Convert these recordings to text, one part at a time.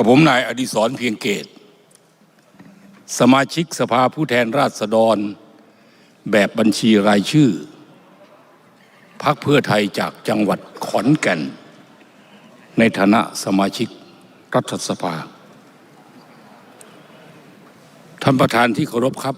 กับผมนายอดิศรเพียงเกต สมาชิกสภาผู้แทนราษฎร แบบบัญชีรายชื่อพักเพื่อไทยจากจังหวัดขอนแก่น ในฐานะสมาชิกรัฐสภา ท่านประธานที่เคารพครับ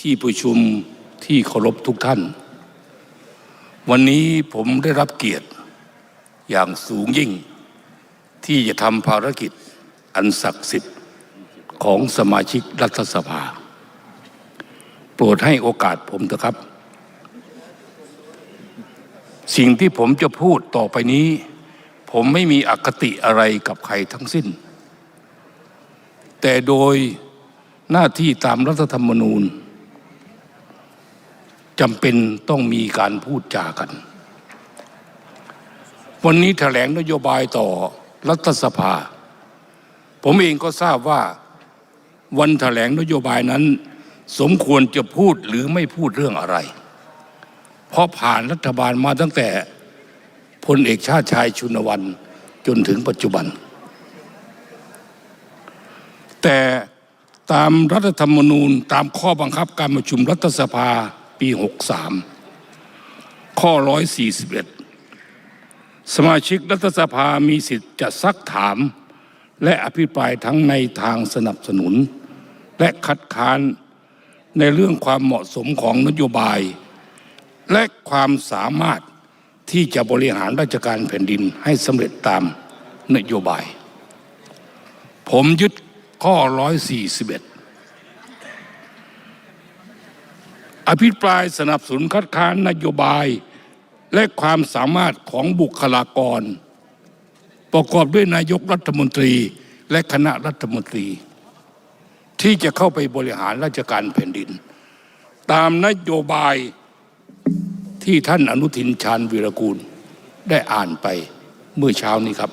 ที่ประชุมที่เคารพทุกท่าน วันนี้ผมได้รับเกียรติอย่างสูงยิ่ง ที่จะทำภารกิจอันศักดิ์สิทธิ์ของสมาชิกรัฐสภา โปรดให้โอกาสผมเถอะครับ สิ่งที่ผมจะพูดต่อไปนี้ ผมไม่มีอคติอะไรกับใครทั้งสิ้น แต่โดยหน้าที่ตามรัฐธรรมนูญจำเป็นต้องมีการพูดจากัน วันนี้แถลงนโยบายต่อ รัฐสภา ผมเองก็ทราบว่าวันแถลงนโยบายนั้น สมควรจะพูดหรือไม่พูดเรื่องอะไร เพราะผ่านรัฐบาลมาตั้งแต่พลเอกชาติชายชุนวันจนถึงปัจจุบัน แต่ตามรัฐธรรมนูญตามข้อบังคับการประชุมรัฐสภาปี 63 ข้อ 141 สมาชิกรัฐสภามีสิทธิ์จะซักถาม และอภิปรายทั้งในทางสนับสนุน และคัดค้านในเรื่องความเหมาะสมของนโยบาย และความสามารถที่จะบริหารราชการแผ่นดินให้สำเร็จตามนโยบาย ผมยึดข้อ 141 อภิปรายสนับสนุนคัดค้านนโยบาย และความสามารถของบุคลากร ประกอบด้วยนายกรัฐมนตรีและคณะรัฐมนตรี ที่จะเข้าไปบริหารราชการแผ่นดิน ตามนโยบายที่ท่านอนุทินชาญวีรกูลได้อ่านไปเมื่อเช้านี้ครับ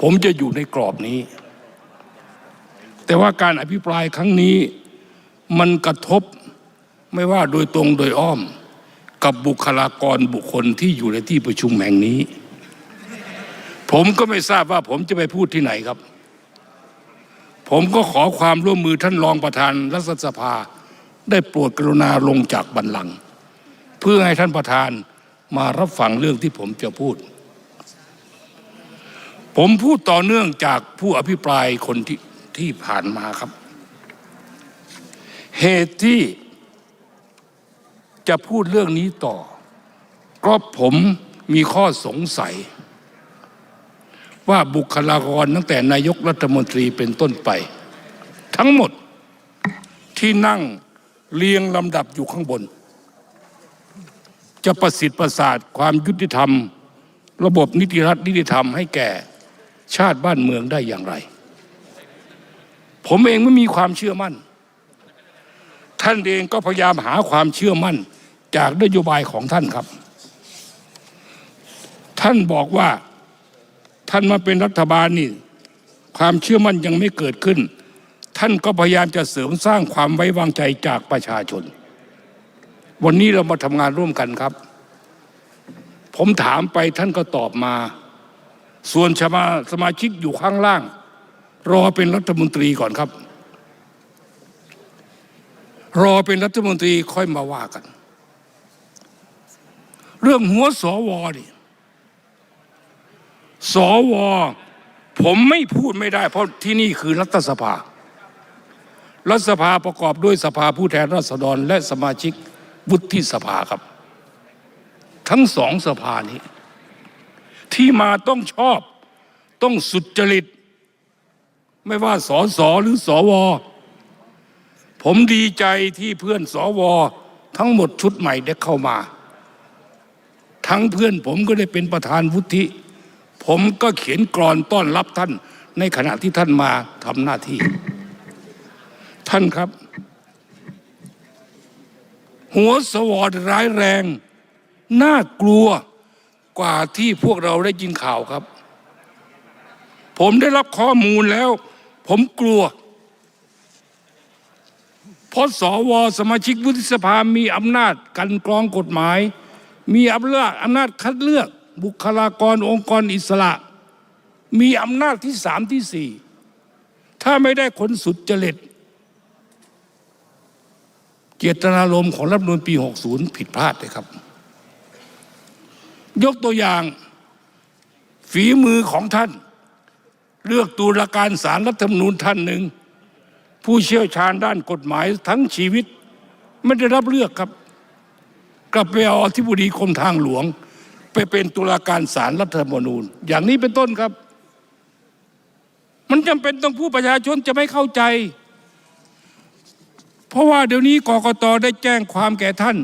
ผมจะอยู่ในกรอบนี้ แต่ว่าการอภิปรายครั้งนี้มันกระทบไม่ว่าโดยตรงโดยอ้อม กับบุคลากรบุคคลที่อยู่ในที่ประชุมแห่งนี้ ผมก็ไม่ทราบว่าผมจะไปพูดที่ไหนครับ ผมก็ขอความร่วมมือท่านรองประธานรัฐสภา ได้โปรดกรุณาลงจากบัลลังก์เพื่อให้ท่านประธานมารับฟังเรื่องที่ผมจะพูด ผมพูดต่อเนื่องจากผู้อภิปรายคนที่ที่ผ่านมาครับ เหตุที่ จะพูดเรื่องนี้ต่อ ก็ผมมีข้อสงสัย ว่าบุคลากรตั้งแต่นายกรัฐมนตรีเป็นต้นไป ทั้งหมดที่นั่งเรียงลำดับอยู่ข้างบน จะประสิทธิ์ประสาทความยุติธรรม ระบบนิติรัฐนิติธรรมให้แก่ชาติบ้านเมืองได้อย่างไร ผมเองไม่มีความเชื่อมั่น ท่านเองก็พยายามหาความเชื่อมั่นจากนโยบายของท่านครับ ท่านบอกว่าท่านมาเป็นรัฐบาลนี่ ความเชื่อมั่นยังไม่เกิดขึ้น ท่านก็พยายามจะเสริมสร้างความไว้วางใจจากประชาชน วันนี้เรามาทำงานร่วมกันครับ ผมถามไปท่านก็ตอบมา ส่วนชมาสมาชิกอยู่ข้างล่าง รอเป็นรัฐมนตรีก่อนครับ รอเป็นรัฐมนตรีค่อยมาว่ากัน เรื่องหัวสวนี่สวผมไม่พูดไม่ได้ เพราะที่นี่คือรัฐสภา รัฐสภาประกอบด้วยสภาผู้แทนราษฎร และสมาชิกวุฒิสภาครับ ทั้งสองสภานี้ ที่มาต้องชอบต้องสุจริต ไม่ว่าสอสอหรือสอวอ ผมดีใจที่เพื่อนสอวอทั้งหมดชุดใหม่ได้เข้ามา ทั้งเพื่อนผมก็ได้เป็นประธานวุฒิ ผมก็เขียนกรอนต้อนรับท่าน ในขณะที่ท่านมาทำหน้าที่ ท่านครับ หัวสวอดร้ายแรง น่ากลัวกว่าที่พวกเราได้ยินข่าวครับ ผมได้รับข้อมูลแล้ว ผมกลัว เพราะสวสมาชิกวุฒิสภามีอำนาจกันกรองกฎหมาย มีอำนาจอำนาจคัดเลือกบุคลากรองค์กรอิสระ มีอำนาจที่สามที่สี่ถ้าไม่ได้คนสุดจริตเจตนารมณ์ของรัฐมนูญปี 60 ผิดพลาดเลยครับ ยกตัวอย่างฝีมือของท่าน เลือกตุลาการสารรัฐธรรมนูญท่านหนึ่ง ผู้เชี่ยวชาญด้านกฎหมายทั้งชีวิต ไม่ได้รับเลือกครับ กลับไปเอาอธิบดีกรมทางหลวง ไปเป็นตุลาการศาลรัฐธรรมนูญ อย่างนี้เป็นต้นครับ มันจำเป็นต้องผู้ประชาชนจะไม่เข้าใจ เพราะว่าเดี๋ยวนี้กกตได้แจ้งความแก่ท่าน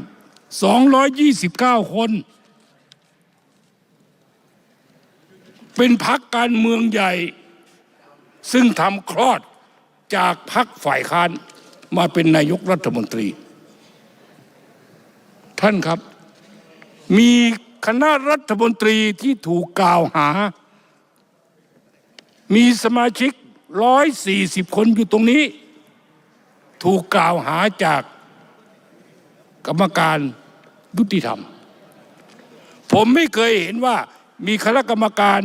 229 คนเป็นพักการเมืองใหญ่ ซึ่งทำคลอด จากพักฝ่ายค้านมาเป็นนายกรัฐมนตรี ท่านครับ มีคณะรัฐมนตรีที่ถูกกล่าวหา มีสมาชิก140คนอยู่ตรงนี้ ถูกกล่าวหาจากกรรมการยุติธรรม ผมไม่เคยเห็นว่ามีคณะกรรมการ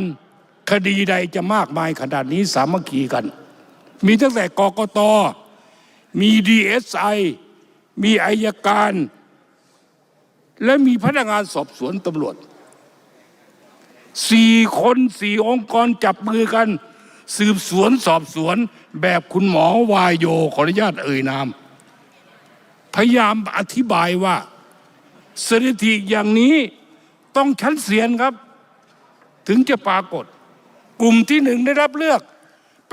คดีใดจะมากมายขนาดนี้สามัคคีกัน มีตั้งแต่กกต มีดีเอสไอมีอายการ และมีพนักงานสอบสวนตำรวจสี่คนสี่องค์กรจับมือกัน สืบสวนสอบสวนแบบคุณหมอวายโยขออนุญาตเอ่ยนาม พยายามอธิบายว่าสถิติอย่างนี้ต้องชั้นเสียนครับ ถึงจะปรากฏ กลุ่มที่หนึ่งได้รับเลือก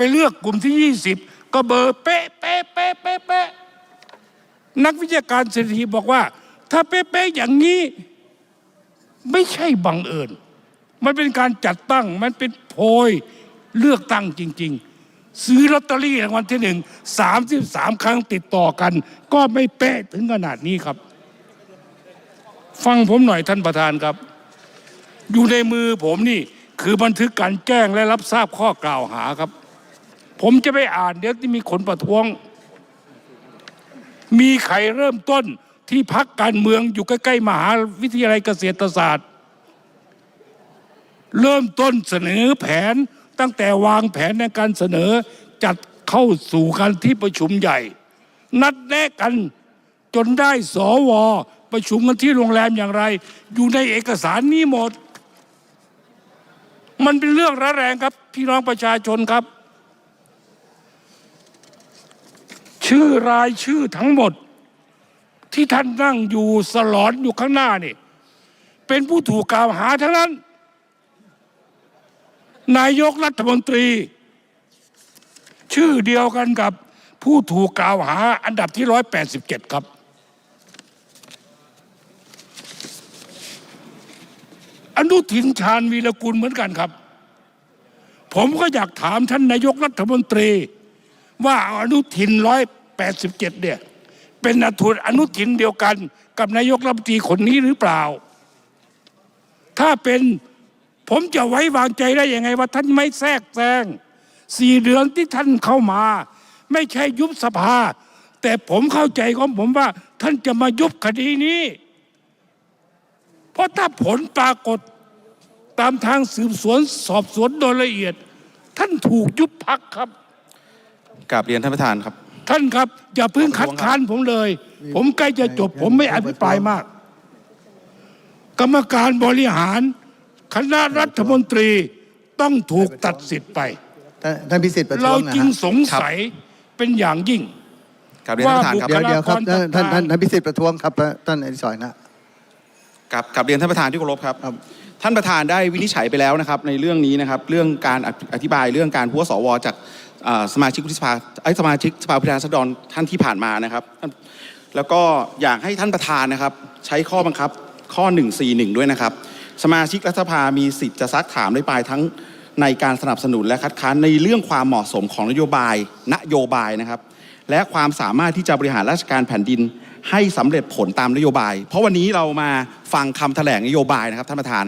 ไปเลือกกลุ่มที่ยี่สิบก็เบอร์เป๊ะเป๊ะเป๊ะเป๊ะเป๊ะนักวิชาการสถิติบอกว่า ถ้าเป๊ะๆอย่างนี้ ไม่ใช่บังเอิญ มันเป็นการจัดตั้งมันเป็นโพยเลือกตั้งจริง ๆ ซื้อลอตเตอรี่รางวัลที่หนึ่งสามสิบสามครั้งติดต่อกัน ก็ไม่เป๊ะถึงขนาดนี้ครับ ฟังผมหน่อยท่านประธานครับ อยู่ในมือผมนี่คือบันทึกการแจ้งและรับทราบข้อกล่าวหาครับ ผมจะไปอ่านเดี๋ยวที่มีคนประท้วง มีใครเริ่มต้นที่พักการเมืองอยู่ใกล้ๆมหาวิทยาลัยเกษตรศาสตร์ เริ่มต้นเสนอแผนตั้งแต่วางแผนในการเสนอจัดเข้าสู่การที่ประชุมใหญ่ นัดแนะกันจนได้สวประชุมกันที่โรงแรมอย่างไร อยู่ในเอกสารนี้หมด มันเป็นเรื่องร้ายแรงครับ พี่น้องประชาชนครับ ชื่อรายชื่อทั้งหมด ที่ท่านนั่งอยู่สลอนอยู่ข้างหน้านี่ เป็นผู้ถูกกล่าวหาทั้งนั้น นายกรัฐมนตรี ชื่อเดียวกันกับผู้ถูกกล่าวหาอันดับที่ร้อยแปดสิบเจ็ดครับ อนุทินชาญวีรกุลเหมือนกันครับ ผมก็อยากถามท่านนายกรัฐมนตรี ว่าอนุทินร้อย แปดสิบเนี่ย เป็นอนุอนุทินเดียวกันกับนายกรัฐมนตรีคนนี้หรือเปล่า ถ้าเป็นผมจะไว้วางใจได้ยังไง ว่าท่านไม่แทรกแซงสี่เดือนที่ท่านเข้ามา ไม่ใช่ยุบสภา แต่ผมเข้าใจของผมว่า ท่านจะมายุบคดีนี้ เพราะถ้าผลปรากฏตามทางสืบสวนสอบสวนโดยละเอียด ท่านถูกยุบพักครับกราบเรียนท่านประธานครับ ท่านครับ อย่าเพิ่งคัดค้านผมเลย ผมใกล้จะจบ ผมไม่อภิปรายมาก กรรมการบริหาร คณะรัฐมนตรีต้องถูกตัดสิทธิ์ไป ท่านท่านพิสิทธิ์ประท้เราวงนะจึงฮะสงสัยเป็นอย่างยิ่งกราบเรียนท่านประธานครับว่าเดี๋ยวเดี๋ยวครับบุคลากรท่านท่านต่างๆท่านพิสิทธิ์ประท้วงครับท่านอดิศรนะกับกับเรียนท่านประธานที่เคารพครับครับ ท่านประธานได้วินิจฉัยไปแล้วนะครับ ในเรื่องนี้นะครับ เรื่องการอธิอธิบายเรื่องการพัวสวจากเอ่อ สมาชิกวุฒิสภาไอ้ยสมาชิกสภาผู้แทนราษฎรท่านที่ผ่านมานะครับท่านแล้วก็อยากให้ท่านประธานนะครับ ใช้ข้อบังคับข้อ 141 ด้วยนะครับ สมาชิกรัฐสภามีสิทธิ์จะซักถามได้ปลายทั้งในการสนับสนุนและคัดค้านในเรื่องความเหมาะสมของนโยบายนโยบายนะครับ และความสามารถที่จะบริหารราชการแผ่นดินให้สำเร็จผลตามนโยบาย เพราะวันนี้เรามาฟังคำแถลงนโยบายนะครับท่านประธาน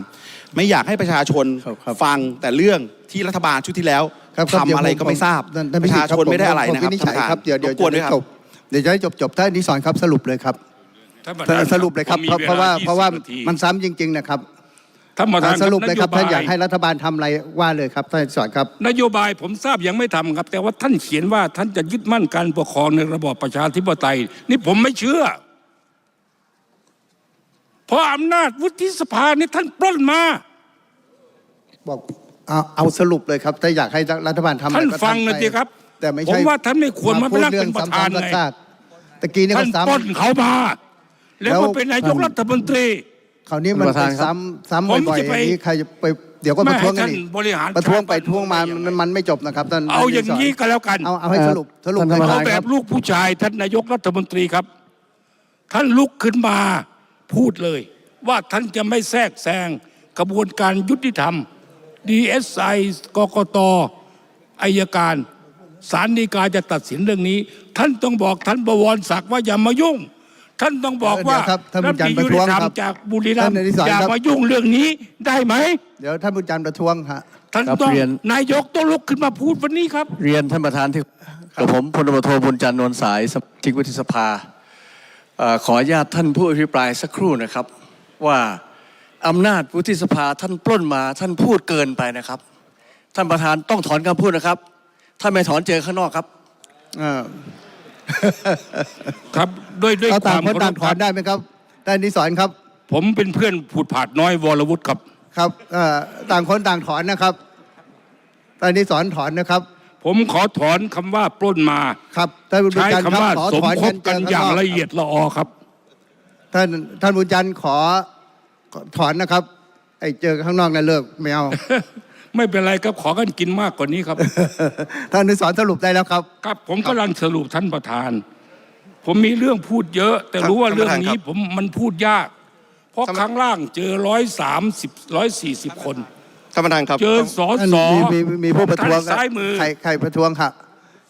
ไม่อยากให้ประชาชนครับครับฟังแต่เรื่องที่รัฐบาลชุดที่แล้ว ครับครับทำอะไรก็ไม่ทราบท่านท่านปพิระสิทชาธิ์ชนไม่ได้อะไรผมนะครับวินิจท่านฉัประธานยครับเดี๋ยวเดี๋ยวรบกวนจะด้วยได้คจรับบเดี๋ยวจะได้จบจบท่านอดิศรครับสรุปเลยครับท่านประสธานสรุปเลยครับผมมีเพราะเพราะว่าเวลาเพราะว่า20นาทีมันซ้ำจริง ๆ นะครับท่านประธานสรุปเลยครับนโท่านอยากให้รัฐบาลทำอะไรว่าเลยครับท่านอดิศรครับ นโยบายผมทราบยังไม่ทำครับ แต่ว่าท่านเขียนว่าท่านจะยึดมั่นการปกครองในระบอบประชาธิปไตย นี่ผมไม่เชื่อ เพราะอำนาจวุฒิสภานี่ท่านปล้นมาบอก เอาเอาสรุปเลยครับถ้าอยากให้รัฐบาลทำอะไรท่านก็ฟังหทำนะไปสิครับ แต่ไม่ผใช่มว่าท่านไม่ควรมาพูเป็นดรักเรื่อเป็งนประธานซ้ำๆไง ซากๆตะกี้นี่ท่าก็นซ้ำปล้นเขามา แล้วแล้วก็เป็นนายกรัฐมนตรี คราวนี้มันท่านประธานครับ ซ้ำซ้ำผมบ่อยจะๆอไปย่างนี้ใครจะไปเดี๋ยวก็ประท้วงกันอีกไม่ให้ท่านบริหารประท้วงไปชาติท้วงมาได้ยังไงมันมันไม่จบนะครับท่านเอาอย่างนี้นี้ก็แล้วกัน เอาเอาให้สรุปสรุปท่านเลยประเอาธาน แบบลูกผู้ชาย ท่านนายกรัฐมนตรีครับ ท่านลุกขึ้นมาพูดเลย ว่าท่านจะไม่แทรกแซงกระบวนการยุติธรรม DSI กกตอายการศาลฎีกาจะตัดสินเรื่องนี้ ท่านต้องบอกท่านบวรศักดิ์ว่าอย่ามายุ่ง ท่านต้องบอกว่าเดี๋ยวครับท่านบุญจันทร์ฐมตประท้วงยุติธรรมครับจากบุรีรัมย์ท่านอดิศรอย่าครับมายุ่งเรื่องนี้ได้ไหมเดี๋ยวท่านผู้จันทร์ประท้วงฮะท่านครับต้องเรียนนายกต้องลุกขึ้นมาพูดวันนี้ครับ เรียนท่านประธานที่กับผมพลตำรวจโทบุญจันทร์นวลสายสมาชิกวุฒิสภาเอ่อขออนุญาตท่านผู้อภิปรายสักครู่นะครับว่า อำนาจวุฒิสภาท่านปล้นมาท่านพูดเกินไปนะครับ ท่านประธานต้องถอนคำพูดนะครับ ถ้าไม่ถอนเจอข้างนอกครับเออครับด้วยด้วยเขาคต่างวามคนต่างถเคอรนพได้ไหมครับท่านอดิศรครับผมเป็นเพื่อนผูดผาดน้อยวรวุฒิครับ ครับเอ่อต่างคนต่างถอนนะครับท่านอดิศรถอนนะครับ ผมขอถอนคำว่าปล้นมา ครับท่านบุญใช้จันทร์คำครับว่าขอสมถอนคบกันเจอย่างข้นกละเอียดละออครับ ท่านท่านบุญจันทร์ขอขอ ถอนนะครับ ไอ้เจอข้างนอกนั่นเลิกไม่เอาไม่เป็นไรครับขอกันกินมากกว่านี้ครับ ท่านอนุสรณ์สรุปได้แล้วครับ ครับผมกำลังสรุปท่านประธาน ผมมีเรื่องพูดเยอะ แต่รู้ว่าท่านเรื่องประธานนี้ครับผมมันพูดยาก เพราะท่านข้างล่างเจอร้อยสามสิบร้อยสี่สิบคนท่านประธานครับเจอสอท่านสอมีมีมีผู้ประท้วงท่านซ้ายมือใครใครประท้วงครับ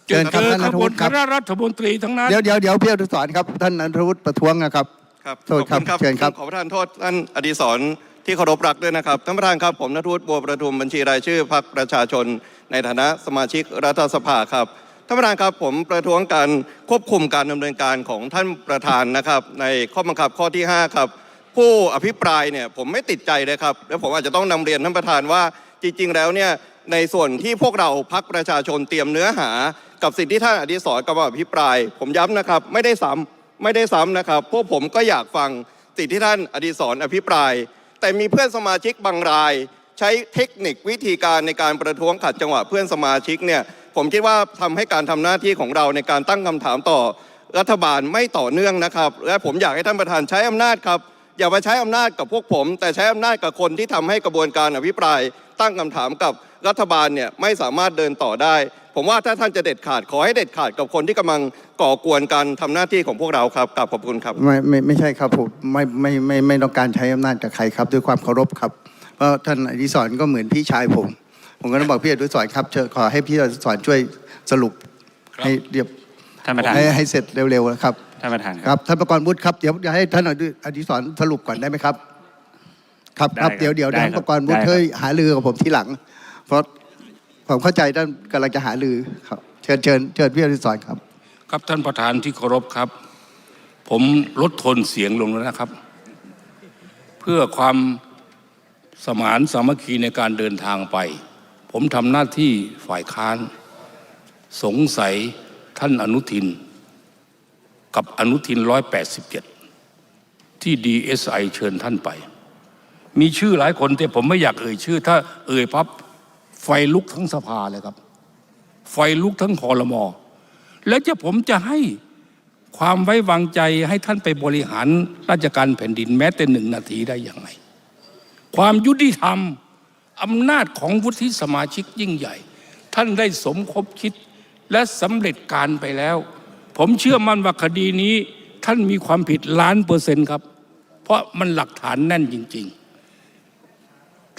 เจอครับเจอท่านขนัทบววุนฒิคครับณะรัฐมนตรีทั้งนั้นเดี๋ยวเดี๋ยวเดี๋ยวพี่อนุสรณ์ครับ ท่านนัทวุฒิประท้วงนะครับ ครับโทษครับขอณเชิญครับ ขอประทานโทษท่านอดีศรที่เคารพรักด้วยนะครับท่านประธานครับผมนทวุฒิบัวประทุมบัญชีรายชื่อพรรคประชาชน ในฐานะสมาชิกรัฐสภาครับท่านประธานครับผมประท้วงการควบคุมการดำเนินการของท่านประธานนะครับ ในข้อบังคับข้อที่ 5 ครับ ผู้อภิปรายเนี่ยผมไม่ติดใจเลยครับแล้วผมอาจจะต้องนำเรียนท่านประธานว่าจริง ๆ แล้วเนี่ยในส่วนที่พวกเราพักประชาชนเตรียมเนื้อหา กับสิ่งที่ท่านอดีศรกำลังอภิปราย ผมย้ำนะครับไม่ได้ซ้ำ ไม่ได้ซ้ำนะครับ พวกผมก็อยากฟังสิ่งที่ท่านอดีศรอภิปราย แต่มีเพื่อนสมาชิกบางราย ใช้เทคนิควิธีการในการประท้วงขัดจังหวะเพื่อนสมาชิกเนี่ยผมคิดว่าทำให้การทำหน้าที่ของเราในการตั้งคำถามต่อรัฐบาลไม่ต่อเนื่องนะครับ และผมอยากให้ท่านประธานใช้อำนาจครับอย่ามาใช้อำนาจกับพวกผม แต่ใช้อำนาจกับคนที่ทำให้กระบวนการอภิปราย ตั้งคำถามกับรัฐบาลเนี่ยไม่สามารถเดินต่อได้ ผมว่าถ้าท่านจะเด็ดขาดขอให้เด็ดขาดกับคนที่กำลังก่อกวนการทำหน้าที่ของพวกเราครับกราบขอบคุณครับไม่ไม่ไม่ใช่ครับผมไม่ไม่ไม่ไม่ต้องการใช้อำนาจกับใครครับ ด้วยความเคารพครับ เพราะท่านอดิศรณ์ก็เหมือนพี่ชายผม ผมก็ต้องบอกพี่อดิศรณ์ครับเชิญขอให้พี่อดิศรณ์ช่วยสรุปครับให้เรียบท่านประธานให้ให้เสร็จเร็วๆนะครับท่านประธานคครัรับบท่านประกรณ์วุฒิครับเดี๋ยวจะให้ท่านอดิศรณ์สรุปก่อนได้ไหมครับ ครับได้ครับครับเดี๋ยวเดี๋ยวได้ท่านครับประกรณ์วุฒิได้ครับเคยหารือกับผมทีหลัง เพราะผมเข้าใจท่านกำลังจะหารือครับ เชิญเชิญเชิญพี่อดิศรณ์ครับ ครับท่านประธานที่เคารพครับ ผมลดโทนเสียงลงแล้วนะครับ เพื่อความสมานสามัคคีในการเดินทางไป ผมทำหน้าที่ฝ่ายค้าน สงสัยท่านอนุทิน กับอนุทินร้อยแปดสิบเจ็ดที่ดีเอสไอเชิญท่านไป มีชื่อหลายคนแต่ผมไม่อยากเอ่ยชื่อ ถ้าเอ่ยพับไฟลุกทั้งสภาเลยครับ ไฟลุกทั้งคอรมอแล้วจะผมจะให้ความไว้วางใจให้ท่านไปบริหารราชการแผ่นดินแม้แต่หนึ่งนาทีได้อย่างไร ความยุติธรรมอำนาจของวุฒิสมาชิกยิ่งใหญ่ ท่านได้สมคบคิดและสำเร็จการไปแล้ว ผมเชื่อมั่นว่าคดีนี้ท่านมีความผิดล้านเปอร์เซ็นต์ครับ เพราะมันหลักฐานแน่นจริง ๆ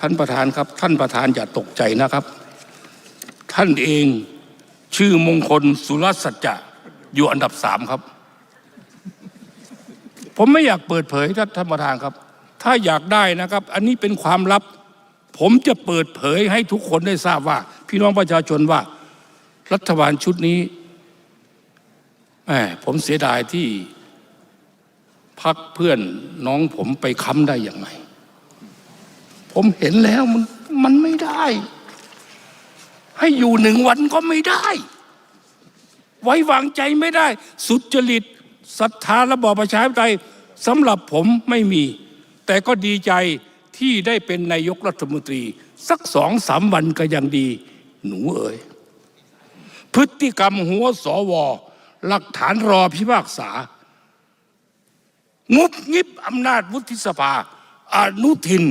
ท่านประธานครับ ท่านประธานอย่าตกใจนะครับ ท่านเองชื่อมงคลสุรสัจจะอยู่อันดับสามครับ ผมไม่อยากเปิดเผยท่านท่านประธานครับ ถ้าอยากได้นะครับ อันนี้เป็นความลับ ผมจะเปิดเผยให้ทุกคนได้ทราบว่า พี่น้องประชาชนว่า รัฐบาลชุดนี้แหมผมเสียดายที่พักเพื่อนน้องผมไปค้ำได้อย่างไร ผมเห็นแล้วมันมันไม่ได้ ให้อยู่หนึ่งวันก็ไม่ได้ ไว้วางใจไม่ได้ สุจริตศรัทธาระบอบประชาธิปไตยสำหรับผมไม่มี แต่ก็ดีใจที่ได้เป็นนายกรัฐมนตรี สักสองสามวันก็ยังดี หนูเอ๋ยพฤติกรรมหัวสว หลักฐานรอพิพากษางุบงิบอำนาจวุฒิสภาอนุทิน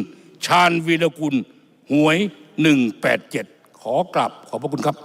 ชาญวีรกุลหวย 187 ขอกลับขอบพระคุณครับ